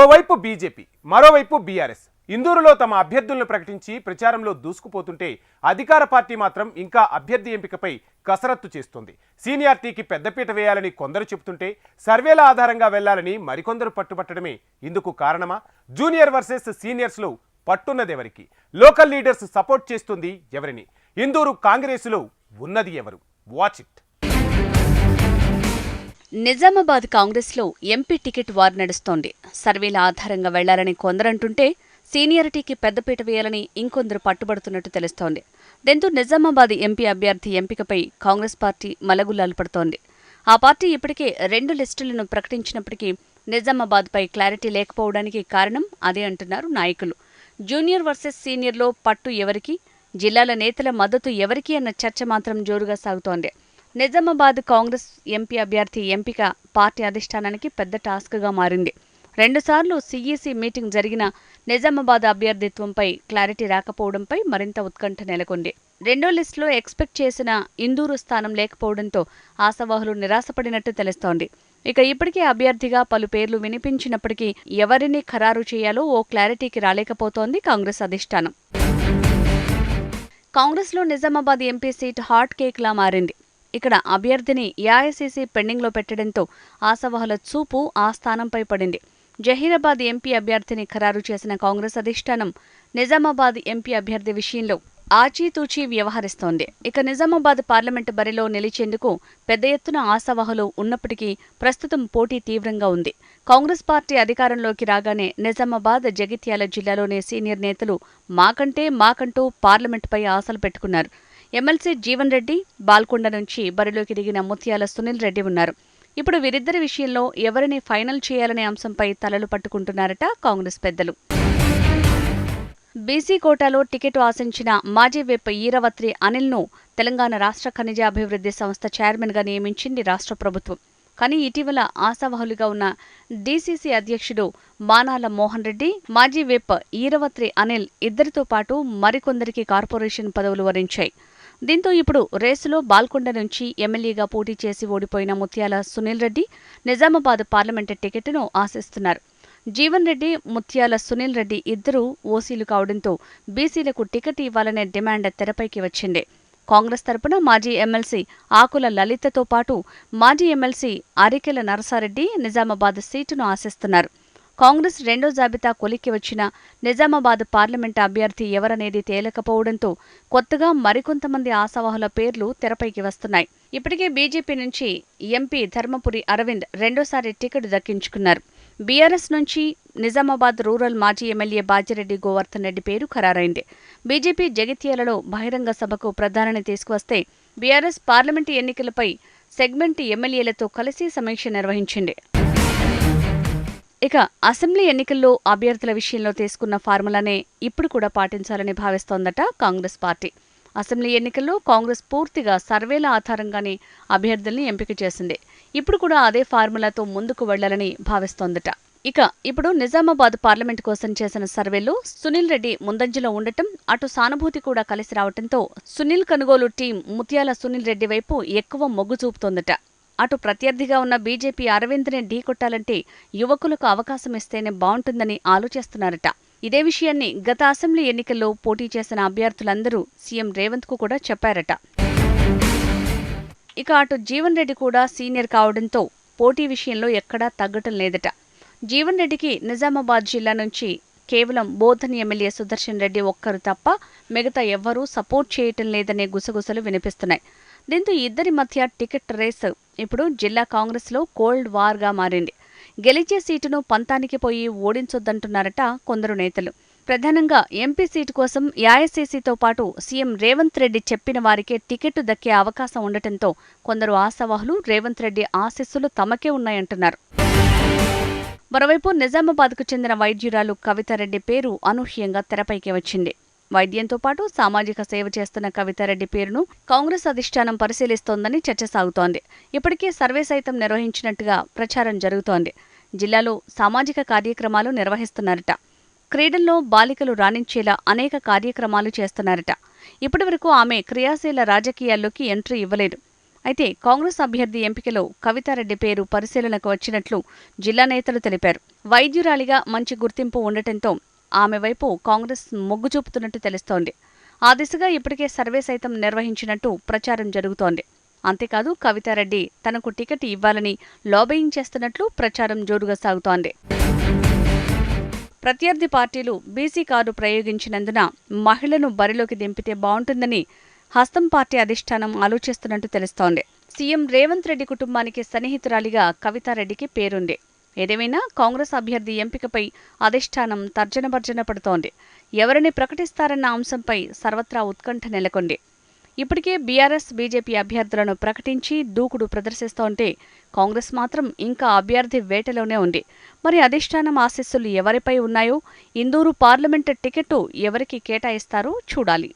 ఓవైపు బీజేపీ మరోవైపు బీఆర్ఎస్. ఇందూరులో తమ అభ్యర్థులను ప్రకటించి ప్రచారంలో దూసుకుపోతుంటే అధికార పార్టీ మాత్రం ఇంకా అభ్యర్థి ఎంపికపై కసరత్తు చేస్తుంది. సీనియార్టీకి పెద్దపీట వేయాలని కొందరు చెబుతుంటే సర్వేల ఆధారంగా వెళ్ళాలని మరికొందరు పట్టుబట్టడమే ఇందుకు కారణమా? జూనియర్ వర్సెస్ సీనియర్స్లో పట్టున్నదెవరికి? లోకల్ లీడర్స్ సపోర్ట్ చేస్తుంది ఎవరిని? ఇందూరు కాంగ్రెసులో ఉన్నది ఎవరు? Watch it. నిజామాబాద్ కాంగ్రెస్లో ఎంపీ టికెట్ వార్ నడుస్తోంది. సర్వేల ఆధారంగా వెళ్ళాలని కొందరంటుంటే సీనియారిటీకి పెద్దపీట వేయాలని ఇంకొందరు పట్టుబడుతున్నట్టు తెలుస్తోంది. దీంతో నిజామాబాద్ ఎంపీ అభ్యర్థి ఎంపికపై కాంగ్రెస్ పార్టీ మలగుల్లాలు పడుతోంది. ఆ పార్టీ ఇప్పటికే రెండు లిస్టులను ప్రకటించినప్పటికీ నిజామాబాద్పై క్లారిటీ లేకపోవడానికి కారణం అదే అంటున్నారు నాయకులు. జూనియర్ వర్సెస్ సీనియర్లో పట్టు ఎవరికి జిల్లాల నేతల మద్దతు ఎవరికి అన్న చర్చ మాత్రం జోరుగా సాగుతోంది. నిజామాబాద్ కాంగ్రెస్ ఎంపీ అభ్యర్థి ఎంపిక పార్టీ అధిష్టానానికి పెద్ద టాస్క్గా మారింది. రెండుసార్లు సీఈసీ మీటింగ్ జరిగిన నిజామాబాద్ అభ్యర్థిత్వంపై క్లారిటీ రాకపోవడంపై మరింత ఉత్కంఠ నెలకొంది. రెండో లిస్టులో ఎక్స్పెక్ట్ చేసిన ఇందూరు స్థానం లేకపోవడంతో ఆశావాహులు నిరాశపడినట్టు తెలుస్తోంది. ఇక ఇప్పటికే అభ్యర్థిగా పలు పేర్లు వినిపించినప్పటికీ ఎవరిని ఖరారు చేయాలో ఓ క్లారిటీకి రాలేకపోతోంది కాంగ్రెస్ అధిష్టానం. కాంగ్రెస్లో నిజామాబాద్ ఎంపీ సీట్ హాట్ కేక్లా మారింది. ఇక్కడ అభ్యర్థిని ఏఐసీసీ పెండింగ్లో పెట్టడంతో ఆశావహుల చూపు ఆ స్థానంపై పడింది. జహీరాబాద్ ఎంపీ అభ్యర్థిని ఖరారు చేసిన కాంగ్రెస్ అధిష్టానం నిజామాబాద్ ఎంపీ అభ్యర్థి విషయంలో ఆచితూచి వ్యవహరిస్తోంది. ఇక నిజామాబాద్ పార్లమెంటు బరిలో నిలిచేందుకు పెద్ద ఎత్తున ఆశావహులు ఉన్నప్పటికీ ప్రస్తుతం పోటీ తీవ్రంగా ఉంది. కాంగ్రెస్ పార్టీ అధికారంలోకి రాగానే నిజామాబాద్ జగిత్యాల జిల్లాలోని సీనియర్ నేతలు మాకంటే మాకంటూ పార్లమెంటుపై ఆశలు పెట్టుకున్నారు. ఎమ్మెల్సీ జీవన్ రెడ్డి బాల్కొండ నుంచి బరిలోకి దిగిన ముత్యాల సునీల్ రెడ్డి ఉన్నారు. ఇప్పుడు వీరిద్దరి విషయంలో ఎవరిని ఫైనల్ చేయాలనే అంశంపై తలలు పట్టుకుంటున్నారట కాంగ్రెస్ పెద్దలు. బీసీ కోటాలో టికెట్ ఆశించిన మాజీ విప్ ఈరవత్రి అనిల్ను తెలంగాణ రాష్ట్ర ఖనిజ అభివృద్ధి సంస్థ చైర్మన్గా నియమించింది రాష్ట్ర ప్రభుత్వం. కానీ ఇటీవల ఆశావహులుగా ఉన్న డీసీసీ అధ్యక్షుడు మానాల మోహన్ రెడ్డి మాజీ విప్ ఈరవత్రి అనిల్ ఇద్దరితో పాటు మరికొందరికి కార్పొరేషన్ పదవులు వరించాయి. దీంతో ఇప్పుడు రేసులో బాల్కొండ నుంచి ఎమ్మెల్యేగా పోటీ చేసి ఓడిపోయిన ముత్యాల సునీల్ రెడ్డి నిజామాబాద్ పార్లమెంటు టికెట్ను ఆశిస్తున్నారు. జీవన్ రెడ్డి ముత్యాల సునీల్ రెడ్డి ఇద్దరూ ఓసీలు కావడంతో బీసీలకు టికెట్ ఇవ్వాలనే డిమాండ్ తెరపైకి వచ్చింది. కాంగ్రెస్ తరపున మాజీ ఎమ్మెల్సీ ఆకుల లలితతో పాటు మాజీ ఎమ్మెల్సీ అరికెల నరసారెడ్డి నిజామాబాద్ సీటును ఆశిస్తున్నారు. కాంగ్రెస్ రెండో జాబితా కొలిక్కి వచ్చిన నిజామాబాద్ పార్లమెంటు అభ్యర్థి ఎవరనేది తేలకపోవడంతో కొత్తగా మరికొంతమంది ఆశావాహుల పేర్లు తెరపైకి వస్తున్నాయి. ఇప్పటికే బీజేపీ నుంచి ఎంపీ ధర్మపురి అరవింద్ రెండోసారి టికెట్ దక్కించుకున్నారు. బీఆర్ఎస్ నుంచి నిజామాబాద్ రూరల్ మాజీ ఎమ్మెల్యే బాజిరెడ్డి గోవర్ధన్ రెడ్డి పేరు ఖరారైంది. బీజేపీ జగిత్యాలలో బహిరంగ సభకు ప్రధానిని తీసుకువస్తే బీఆర్ఎస్ పార్లమెంటు ఎన్నికలపై సెగ్మెంట్ ఎమ్మెల్యేలతో కలిసి సమీక్ష నిర్వహించింది. ఇక అసెంబ్లీ ఎన్నికల్లో అభ్యర్థుల విషయంలో తీసుకున్న ఫార్ములానే ఇప్పుడు కూడా పాటించాలని భావిస్తోందట కాంగ్రెస్ పార్టీ. అసెంబ్లీ ఎన్నికల్లో కాంగ్రెస్ పూర్తిగా సర్వేల ఆధారంగానే అభ్యర్థుల్ని ఎంపిక చేసింది. ఇప్పుడు కూడా అదే ఫార్ములాతో ముందుకు వెళ్ళాలని భావిస్తోందట. ఇక ఇప్పుడు నిజామాబాద్ పార్లమెంట్ కోసం చేసిన సర్వేలో సునీల్ రెడ్డి ముందంజలో ఉండటం అటు సానుభూతి కూడా కలిసి రావడంతో సునీల్ కనుగోలు టీం ముత్యాల సునీల్ రెడ్డి వైపు ఎక్కువ మొగ్గు చూపుతోందట. అటు ప్రత్యర్థిగా ఉన్న బీజేపీ అరవింద్ని ఢీకొట్టాలంటే యువకులకు అవకాశం ఇస్తేనే బాగుంటుందని ఆలోచిస్తున్నారట. ఇదే విషయాన్ని గత అసెంబ్లీ ఎన్నికల్లో పోటీ చేసిన అభ్యర్థులందరూ సీఎం రేవంత్కు కూడా చెప్పారట. ఇక అటు జీవన్ రెడ్డి కూడా సీనియర్ కావడంతో పోటీ విషయంలో ఎక్కడా తగ్గటం లేదట. జీవన్ రెడ్డికి నిజామాబాద్ జిల్లా నుంచి కేవలం బోధన్ ఎమ్మెల్యే సుదర్శన్ రెడ్డి ఒక్కరు తప్ప మిగతా ఎవ్వరూ సపోర్ట్ చేయటం లేదనే గుసగుసలు వినిపిస్తున్నాయి. దీంతో ఇద్దరి మధ్య టికెట్ రేస్ ఇప్పుడు జిల్లా కాంగ్రెస్లో కోల్డ్ వార్గా మారింది. గెలిచే సీటును పంతానికి పోయి ఓడించొద్దంటున్నారట కొందరు నేతలు. ప్రధానంగా ఎంపీ సీటు కోసం ఏఐసీసీతో పాటు సీఎం రేవంత్ రెడ్డి చెప్పిన వారికే టికెట్ దక్కే అవకాశం ఉండటంతో కొందరు ఆశావాహులు రేవంత్ రెడ్డి ఆశీస్సులు తమకే ఉన్నాయంటున్నారు. మరోవైపు నిజామాబాద్కు చెందిన వైద్యురాలు కవితారెడ్డి పేరు అనూహ్యంగా తెరపైకి వచ్చింది. వైద్యంతో పాటు సామాజిక సేవ చేస్తున్న కవితారెడ్డి పేరును కాంగ్రెస్ అధిష్టానం పరిశీలిస్తోందని చర్చ సాగుతోంది. ఇప్పటికే సర్వే సైతం నిర్వహించినట్టుగా ప్రచారం జరుగుతోంది. జిల్లాలో సామాజిక కార్యక్రమాలు నిర్వహిస్తున్నారట. క్రీడల్లో బాలికలు రాణించేలా అనేక కార్యక్రమాలు చేస్తున్నారట. ఇప్పటివరకు ఆమె క్రియాశీల రాజకీయాల్లోకి ఎంట్రీ ఇవ్వలేదు. అయితే కాంగ్రెస్ అభ్యర్థి ఎంపికలో కవితారెడ్డి పేరు పరిశీలనకు వచ్చినట్లు జిల్లా నేతలు తెలిపారు. వైద్యురాలిగా మంచి గుర్తింపు ఉండటంతో ఆమె వైపు కాంగ్రెస్ మొగ్గు చూపుతున్నట్టు తెలుస్తోంది. ఆ దిశగా ఇప్పటికే సర్వే సైతం నిర్వహించినట్టు ప్రచారం జరుగుతోంది. అంతేకాదు కవితారెడ్డి తనకు టికెట్ ఇవ్వాలని లాబయింగ్ చేస్తున్నట్లు ప్రచారం జోరుగా సాగుతోంది. ప్రత్యర్థి పార్టీలు బీసీ కార్డు ప్రయోగించినందున మహిళను బరిలోకి దింపితే బాగుంటుందని హస్తం పార్టీ అధిష్టానం ఆలోచిస్తున్నట్టు తెలుస్తోంది. సీఎం రేవంత్ రెడ్డి కుటుంబానికి సన్నిహితురాలిగా కవితారెడ్డికి పేరుంది. ఏదేమైనా కాంగ్రెస్ అభ్యర్థి ఎంపికపై అధిష్టానం తర్జనభర్జన పడుతోంది. ఎవరిని ప్రకటిస్తారన్న అంశంపై సర్వత్రా ఉత్కంఠ నెలకొంది. ఇప్పటికే బీఆర్ఎస్ బీజేపీ అభ్యర్థులను ప్రకటించి దూకుడు ప్రదర్శిస్తోంటే కాంగ్రెస్ మాత్రం ఇంకా అభ్యర్థి వేటలోనే ఉంది. మరి అధిష్టానం ఆశీస్సులు ఎవరిపై ఉన్నాయో? ఇందూరు పార్లమెంటు టికెట్టు ఎవరికి కేటాయిస్తారో చూడాలి.